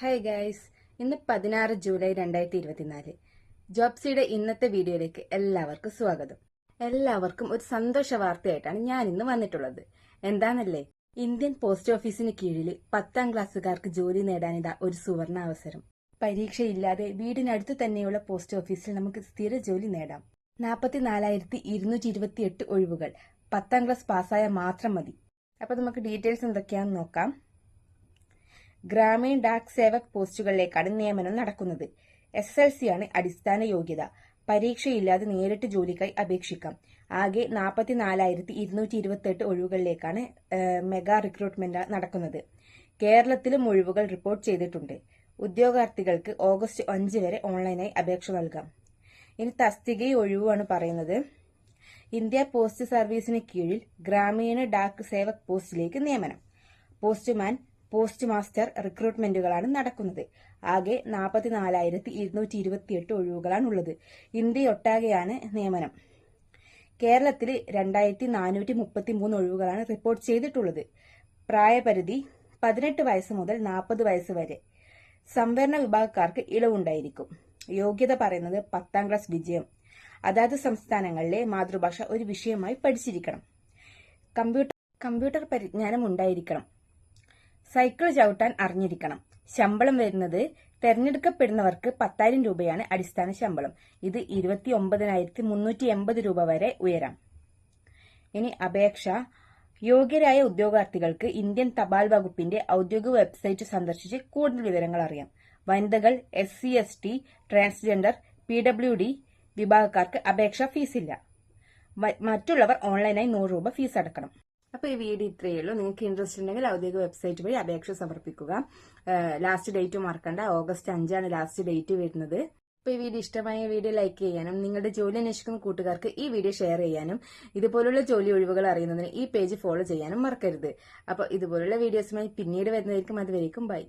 Hi guys ഇന്ന് പതിനാറ് July രണ്ടായിരത്തി ഇരുപത്തിനാല് ജോബ്സിയുടെ ഇന്നത്തെ വീഡിയോയിലേക്ക് എല്ലാവർക്കും സ്വാഗതം. എല്ലാവർക്കും ഒരു സന്തോഷ വാർത്തയായിട്ടാണ് ഞാൻ ഇന്ന് വന്നിട്ടുള്ളത്. എന്താണല്ലേ? ഇന്ത്യൻ പോസ്റ്റ് ഓഫീസിന് കീഴിൽ പത്താം ക്ലാസ്സുകാർക്ക് ജോലി നേടാനിതാ ഒരു സുവർണ അവസരം പരീക്ഷയില്ലാതെ വീടിനടുത്ത് തന്നെയുള്ള പോസ്റ്റ് ഓഫീസിൽ നമുക്ക് സ്ഥിര ജോലി നേടാം. നാൽപ്പത്തിനാലായിരത്തി ഇരുന്നൂറ്റി ഇരുപത്തിയെട്ട് ഒഴിവുകൾ. പത്താം ക്ലാസ് പാസ്സായ മാത്രം മതി. അപ്പൊ നമുക്ക് ഡീറ്റെയിൽസ് എന്തൊക്കെയാണെന്ന് നോക്കാം. ഗ്രാമീൺ ഡാക് സേവക് പോസ്റ്റുകളിലേക്കാണ് നിയമനം നടക്കുന്നത്. എസ് എൽ സി ആണ് അടിസ്ഥാന യോഗ്യത. പരീക്ഷയില്ലാതെ നേരിട്ട് ജോലിക്കായി അപേക്ഷിക്കാം. ആകെ നാൽപ്പത്തിനാലായിരത്തി ഇരുന്നൂറ്റി ഇരുപത്തെട്ട് ഒഴിവുകളിലേക്കാണ് മെഗാ റിക്രൂട്ട്മെന്റ് നടക്കുന്നത്. കേരളത്തിലും ഒഴിവുകൾ റിപ്പോർട്ട് ചെയ്തിട്ടുണ്ട്. ഉദ്യോഗാർത്ഥികൾക്ക് ഓഗസ്റ്റ് അഞ്ച് വരെ ഓൺലൈനായി അപേക്ഷ നൽകാം. ഇനി തസ്തിക ഒഴിവാണ് പറയുന്നത്. ഇന്ത്യ പോസ്റ്റ് സർവീസിന് കീഴിൽ ഗ്രാമീണ ഡാക് സേവക് പോസ്റ്റിലേക്ക് നിയമനം. പോസ്റ്റ്മാൻ പോസ്റ്റ് മാസ്റ്റർ റിക്രൂട്ട്മെന്റുകളാണ് നടക്കുന്നത്. ആകെ നാൽപ്പത്തിനാലായിരത്തി ഇരുന്നൂറ്റി ഇരുപത്തിയെട്ട് ഒഴിവുകളാണുള്ളത്. ഇന്ത്യയൊട്ടാകെയാണ് നിയമനം. കേരളത്തിൽ രണ്ടായിരത്തി നാനൂറ്റി മുപ്പത്തി മൂന്ന് ഒഴിവുകളാണ് റിപ്പോർട്ട് ചെയ്തിട്ടുള്ളത്. പ്രായപരിധി പതിനെട്ട് വയസ്സ് മുതൽ നാൽപ്പത് വയസ്സ് വരെ. സംവരണ വിഭാഗക്കാർക്ക് ഇളവുണ്ടായിരിക്കും. യോഗ്യത പറയുന്നത് പത്താം ക്ലാസ് വിജയം. അതാത് സംസ്ഥാനങ്ങളിലെ മാതൃഭാഷ ഒരു വിഷയമായി പഠിച്ചിരിക്കണം. കമ്പ്യൂട്ടർ കമ്പ്യൂട്ടർ പരിജ്ഞാനം ഉണ്ടായിരിക്കണം. സൈക്കിൾ ചവിട്ടാൻ അറിഞ്ഞിരിക്കണം. ശമ്പളം വരുന്നത് തെരഞ്ഞെടുക്കപ്പെടുന്നവർക്ക് പത്തായിരം രൂപയാണ് അടിസ്ഥാന ശമ്പളം. ഇത് ഇരുപത്തി ഒമ്പതിനായിരത്തി മുന്നൂറ്റി എൺപത് രൂപ വരെ ഉയരാം. ഇനി അപേക്ഷ. യോഗ്യരായ ഉദ്യോഗാർത്ഥികൾക്ക് ഇന്ത്യൻ തപാൽ വകുപ്പിന്റെ ഔദ്യോഗിക വെബ്സൈറ്റ് സന്ദർശിച്ച് കൂടുതൽ വിവരങ്ങൾ അറിയാം. വനിതകൾ S C S T transgender P W D വിഭാഗക്കാർക്ക് അപേക്ഷ ഫീസില്ല. മറ്റുള്ളവർ ഓൺലൈനായി നൂറ് രൂപ ഫീസ് അടക്കണം. അപ്പൊ ഈ വീഡിയോ ഇത്രയേ ഉള്ളൂ. നിങ്ങൾക്ക് ഇൻട്രസ്റ്റ് ഉണ്ടെങ്കിൽ ഔദ്യോഗിക വെബ്സൈറ്റ് വഴി അപേക്ഷ സമർപ്പിക്കുക. ലാസ്റ്റ് ഡേറ്റ് മറക്കണ്ട. ഓഗസ്റ്റ് അഞ്ചാണ് ലാസ്റ്റ് ഡേറ്റ് വരുന്നത്. അപ്പോൾ ഈ വീഡിയോ ഇഷ്ടമായ വീഡിയോ ലൈക്ക് ചെയ്യാനും നിങ്ങളുടെ ജോലി അന്വേഷിക്കുന്ന കൂട്ടുകാർക്ക് ഈ വീഡിയോ ഷെയർ ചെയ്യാനും ഇതുപോലുള്ള ജോലി ഒഴിവുകൾ അറിയുന്നതിന് ഈ പേജ് ഫോളോ ചെയ്യാനും മറക്കരുത്. അപ്പോൾ ഇതുപോലുള്ള വീഡിയോസുമായി പിന്നീട് വരുന്നതായിരിക്കും. അതുവരേക്കും ബൈ